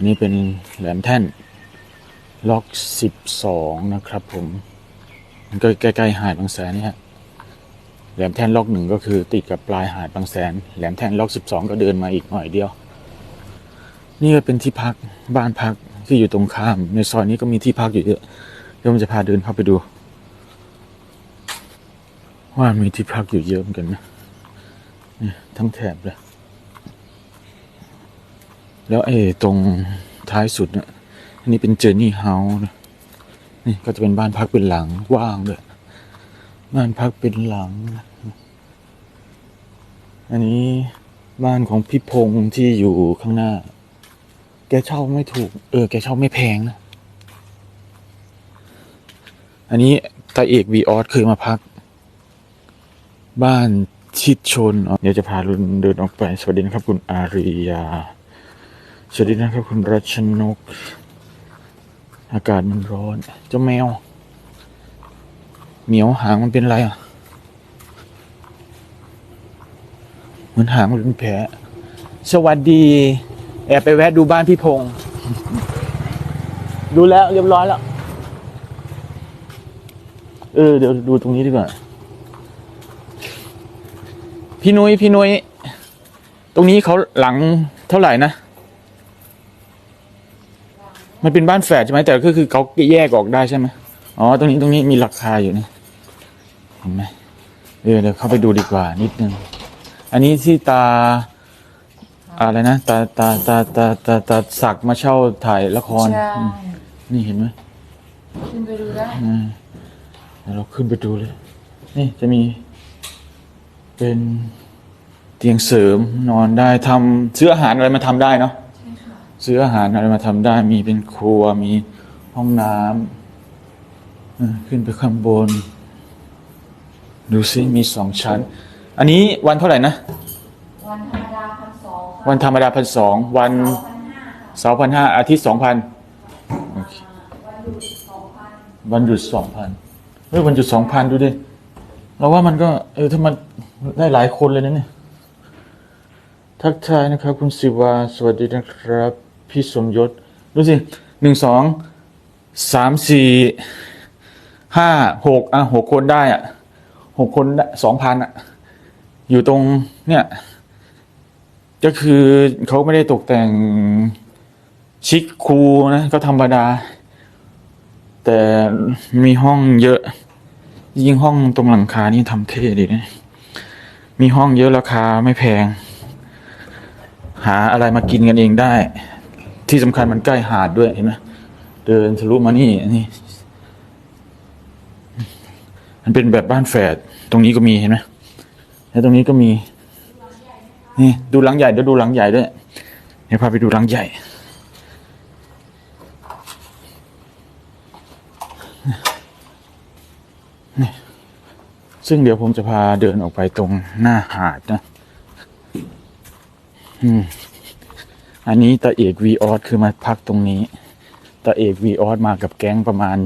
อันนี้เป็นแหลมแท่นล็อกสิบสองนะครับผม มันก็ใกล้ๆหาดบางแสนนี่ฮะแหลมแท่นล็อกหนึ่งก็คือติดกับปลายหาดบางแสน แหลมแท่นล็อกสิบสองก็เดินมาอีกหน่อยเดียว นี่ก็เป็นที่พักบ้านพักที่อยู่ตรงข้าม ในซอยนี้ก็มีที่พักอยู่เยอะเดี๋ยวผมจะพาเดินเข้าไปดู ว่ามีที่พักอยู่เยอะเหมือนกันนะนี่ทั้งแถบเลย แล้วไอ้ตรงท้ายสุดนี่ยอันนี้เป็นเจอร์นี่เฮาส์นะนี่ก็จะเป็นบ้านพักเป็นหลังว่างเลยบ้านพักเป็นหลัง อันนี้บ้านของพี่พงษ์ที่อยู่ข้างหน้า แกเช่าไม่ถูก เออ แกเช่าไม่แพงนะ อันนี้ตาเอกวีออสเคยมาพัก บ้านชิดชน เดี๋ยวจะพาลุนเดินออกไป สวัสดีนะครับ คุณอาริยา สวัสดีนะครับคุณรัชนก อากาศมันร้อน เจ้าแมว เหมียวหางมันเป็นไรอะ เหมือนหางมันเป็นแผลสวัสดี แอบไปแวะดูบ้านพี่พงษ์ดูแล้วเรียบร้อยแล้ว เออ เดี๋ยวดูตรงนี้ดีกว่า พี่นุ้ยพี่นุ้ยตรงนี้เขาหลังเท่าไหร่นะ มันเป็นบ้านแฝดใช่ไหมแต่ก็คือเขาแยกออกได้ใช่ไหมอ๋อตรงนี้ตรงนี้มีราคาอยู่นี่เห็นไหมเออเดี๋ยวเข้าไปดูดีกว่านิดนึงอันนี้ที่ตาอะไรนะตาตาตาตาตาตาสักมาเช่าถ่ายละคร ใช่อืมนี่เห็นไหมขึ้นไปดูได้อืมเดี๋ยวเราขึ้นไปดูเลย นี่จะมี เป็นเตียงเสริมนอนได้ทำซื้ออาหารอะไรมาทำได้เนาะ ซื้ออาหารอะไรมาทำได้ มีเป็นครัวมีห้องน้ำเออขึ้นไปข้างบน ดูซิมีสองชั้น อันนี้วันเท่าไหร่นะ วันธรรมดาพันสองวันธรรมดาพันสองวันพันห้าเสาร์พันห้าอาทิตย์สองพันวันหยุดสองพันวันหยุดสองพันเฮ้ยวันหยุดสองพันดูดิเราว่ามันก็ เออถ้ามันได้หลายคนเลยนะเนี่ยทักทายนะครับ คุณศิวา สวัสดีนะครับ พี่สมยศ ดูสิหนึ่งสองสามสี่ห้าหกอะหกคนได้อะหกคนสองพันอะ อยู่ตรงเนี่ย ก็คือเขาไม่ได้ตกแต่งชิคคูลนะ ก็ธรรมดา แต่มีห้องเยอะ ยิ่งห้องตรงหลังคานี่ทำเท่ดีนะ มีห้องเยอะราคาไม่แพง หาอะไรมากินกันเองได้ ที่สำคัญมันใกล้หาดด้วยเห็นไหมเดินทะลุมานี่นี่ มันเป็นแบบบ้านแฝดตรงนี้ก็มีเห็นไหมแล้วตรงนี้ก็มีนี่ดูหลังใหญ่เดี๋ยวดูหลังใหญ่ด้วยเดี๋ยวพาไปดูหลังใหญ่ซึ่งเดี๋ยวผมจะพาเดินออกไปตรงหน้าหาดนะ อืม อันนี้ตาเอกวีออสคือมาพักตรงนี้ตาเอกวีออสมากับแก๊งประมาณ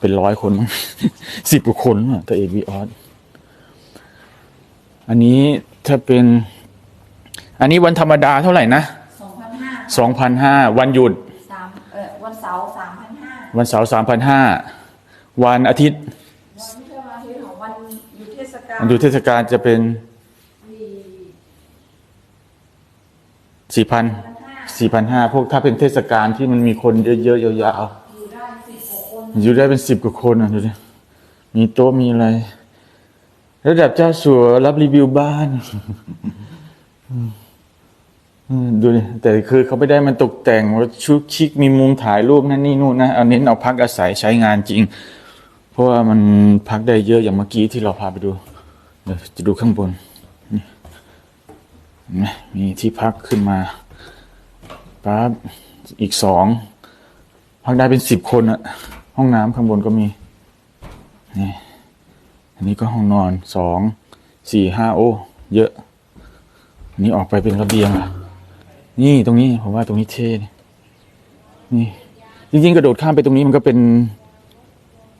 เป็นร้อยคนมั้งสิบกว่าคนอะตาเอกวีออสอันนี้ถ้าเป็น อันนี้วันธรรมดาเท่าไหร่นะสองพันห้าสองพันห้าวันหยุดสามเออวันเสาร์สามพันห้าวันเสาร์สามพันห้าวันอาทิตย์วันที่จะมาที่ของวันหยุดเทศกาลวันหยุดเทศกาลจะเป็น สี่พันสี่พันห้าพวกถ้าเป็นเทศกาลที่มันมีคนเยอะๆยาวอยู่ได้สิบกว่าคนๆอยู่ได้เป็นสิบกว่าคนอะดูดิมีโต๊ะมีอะไรระดับเจ้าสัวรับรีวิวบ้านดูดิแต่คือเขาไม่ได้มันตกแต่งว่าชุกชิคมีมุมถ่ายรูปนั่นนี่นู่นนะเอาเน้นเอาพักอาศัยใช้งานจริง เพราะว่ามันพักได้เยอะอย่างเมื่อกี้ที่เราพาไปดูเดี๋ยวจะดูข้างบน มีที่พักขึ้นมาปั๊บอีกสองพักได้เป็นสิบคนอะห้องน้ำข้างบนก็มีนี่อันนี้ก็ห้องนอนสองสี่ห้าโอ้เยอะอันนี้ออกไปเป็นระเบียงอะนี่ตรงนี้ผมว่าตรงนี้เท่นี่นี่จริงๆ กระโดดข้ามไปตรงนี้มันก็เป็น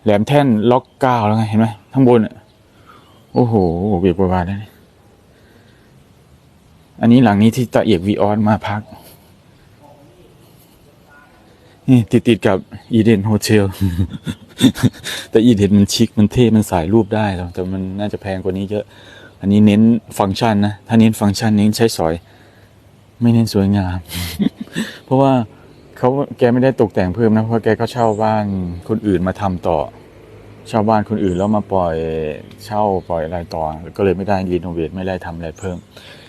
แหลมแท่นล็อกเก้าแล้วไงเห็นไหมข้างบนอะโอ้โหเบียบวาได้เลย อันนี้หลังนี้ที่ตาเอียกวีออนมาพัก นี่ติดติดๆกับอีเดนโฮเทล แต่อีเดนมันชิค มันเท่ มันสายรูปได้แล้วแต่มันน่าจะแพงกว่านี้เยอะ อันนี้เน้นฟังก์ชันนะ ถ้าเน้นฟังก์ชันเน้นใช้สอย ไม่เน้นสวยงาม เพราะว่าเขาแกไม่ได้ตกแต่งเพิ่มนะ เพราะแกก็เช่าบ้านคนอื่นมาทำต่อ เช่าบ้านคนอื่นแล้วมาปล่อยเช่าปล่อยอะไรต่อ ก็เลยไม่ได้รีโนเวทไม่ได้ทำอะไรเพิ่ม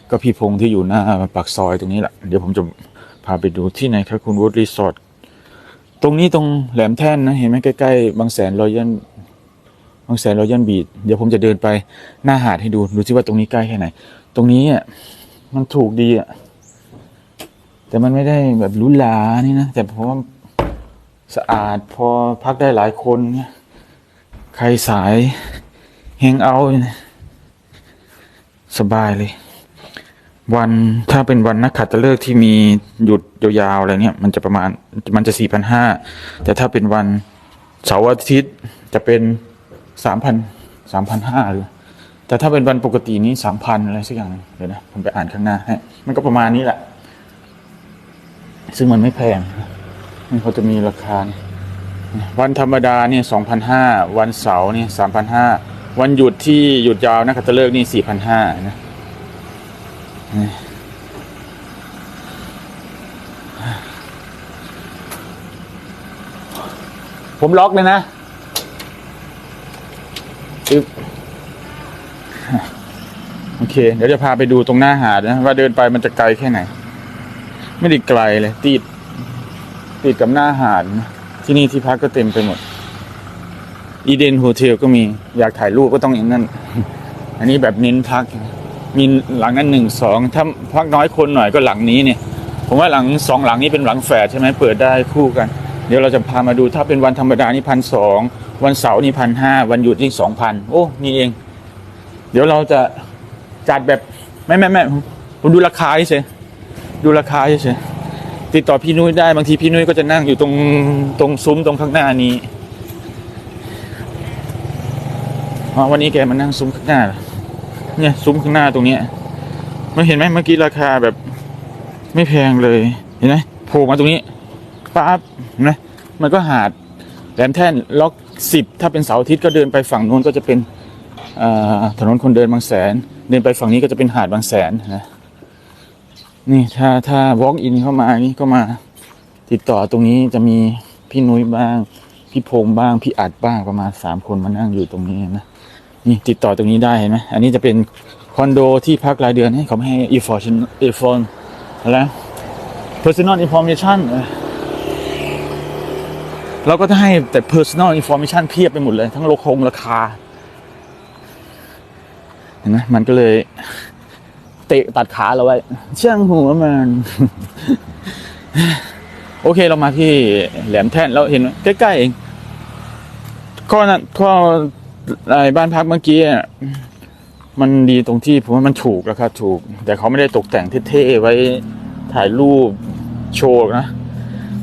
ก็พี่พงษ์ที่อยู่หน้าปากซอยตรงนี้แหละ เดี๋ยวผมจะพาไปดูที่ไหนครับคุณวูดรีสอร์ทตรงนี้ตรงแหลมแท่นนะ เห็นไหมใกล้ๆบางแสนรอยัลบางแสนรอยัลบีดเดี๋ยวผมจะเดินไปหน้าหาดให้ดูดูซิว่าตรงนี้ใกล้แค่ไหน ตรงนี้อะมันถูกดีอะแต่มันไม่ได้แบบหรูหรานี่นะ แต่เพราะว่าสะอาดพอพักได้หลายคนเนี่ยใครสายเฮงเอา สบายเลย วันถ้าเป็นวันนักขัตฤกษ์ที่มีหยุดยาวๆอะไรเนี่ยมันจะประมาณมันจะสี่พันห้าแต่ถ้าเป็นวันเสาร์อาทิตย์จะเป็นสามพันสามพันห้าหรือแต่ถ้าเป็นวันปกตินี้สามพันอะไรสักอย่างเดี๋ยวนะผมไปอ่านข้างหน้าให้มันก็ประมาณนี้แหละ ซึ่งมันไม่แพงมันเขาจะมีราคา วันธรรมดาเนี่ยสองพันห้าวันเสาร์เนี่ยสามพันห้าวันหยุดที่หยุดยาวนักขัตฤกษ์นี่สี่พันห้านะ ผมล็อกเลยนะอึ๊บโอเค เดี๋ยวจะพาไปดูตรงหน้าหาดนะ ว่าเดินไปมันจะไกลแค่ไหน ไม่ได้ไกลเลย ติด ติดกับหน้าหาดนะที่นี่ที่พักก็เต็มไปหมด อีเดนโฮเทลก็มี อยากถ่ายรูปก็ต้องอย่างนั้น อันนี้แบบเน้นพัก มีหลังนั้นหนึ่งสองถ้าพักน้อยคนหน่อยก็หลังนี้เนี่ย ผมว่าหลังสองหลังนี้เป็นหลังแฝดใช่ไหมเปิดได้คู่กัน เดี๋ยวเราจะพามาดูถ้าเป็นวันธรรมดานี่พันสองวันเสาร์นี่พันห้าวันหยุดนี่สองพันโอ้นี่เอง เดี๋ยวเราจะจัดแบบไม่ไม่ไม่ผมดูราคาเฉยดูราคาเฉยติดต่อพี่นุ้ยได้บางทีพี่นุ้ยก็จะนั่งอยู่ตรงตรงซุ้มตรงข้างหน้านี้วันนี้แกมานั่งซุ้มข้างหน้า เนี่ยซุ้มข้างหน้าตรงเนี้ยไม่เห็นไหมเมื่อกี้ราคาแบบไม่แพงเลยเห็นไหมโผล่มาตรงนี้ปั๊บเห็นไหมมันก็หาดแหลมแท่นล็อกสิบถ้าเป็นเสาร์อาทิตย์ก็เดินไปฝั่งนู้นก็จะเป็นถนนคนเดินบางแสน เดินไปฝั่งนี้ก็จะเป็นหาดบางแสนนะนี่ถ้าถ้า walk in เข้ามานี่ก็มาติดต่อตรงนี้จะมีพี่นุ้ยบ้าง พี่พงบ้าง พี่อัดบ้างประมาณสามคนมานั่งอยู่ตรงนี้นะ นี่ติดต่อตรงนี้ได้เห็นไหมอันนี้จะเป็นคอนโดที่พักรายเดือนให้เขาไม่ให้อีฟอร์ชอีฟอนอะไร personal information เออเราก็จะให้แต่ personal information เพียบไปหมดเลย ทั้งโลคงราคาเห็นไหมมันก็เลยเตะตัดขาเราไว้ช่างหัวมัน โอเคเรามาที่แหลมแท่นเราเห็นใกล้ ๆ เองข้อนั้นข้อ ไอ้บ้านพักเมื่อกี้อะมันดีตรงที่ผมว่ามันถูกราคาถูก แต่เขาไม่ได้ตกแต่งเท่ๆไว้ถ่ายรูปโชว์นะ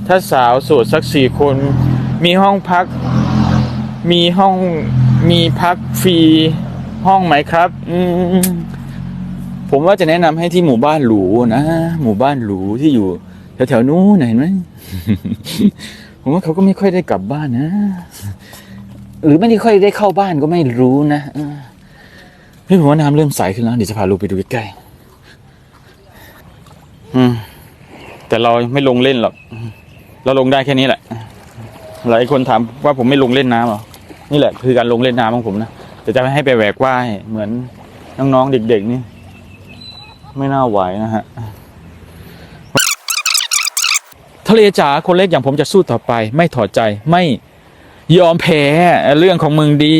ถ้าสาวโสดสักสี่คน มีห้องพัก มีห้องมีพักฟรีห้องไหมครับ อืผมว่าจะแนะนำให้ที่หมู่บ้านหรูนะหมู่บ้านหรูที่อยู่แถวๆนู้นเห็นไหมผมว่าเขาก็ไม่ค่อยได้กลับบ้านนะ หรือไม่ได้ค่อยได้เข้าบ้านก็ไม่รู้นะเออเฮ้ยผมว่าน้ำเริ่มใสขึ้นแล้วเดี๋ยวจะพาลูกไปดูใกล้ๆอืมแต่เราไม่ลงเล่นหรอกเราลงได้แค่นี้แหละหลายคนถามว่าผมไม่ลงเล่นน้ำหรอนี่แหละคือการลงเล่นน้ำของผมนะแต่จะไม่ให้ไปแหวกว่ายเหมือนน้องๆเด็กๆนี่ ไม่น่าไหวนะฮะทะเลจ๋าคนเล็กอย่างผมจะสู้ต่อไป ไม่ถอดใจไม่ ยอมแพ้เรื่องของมึงดี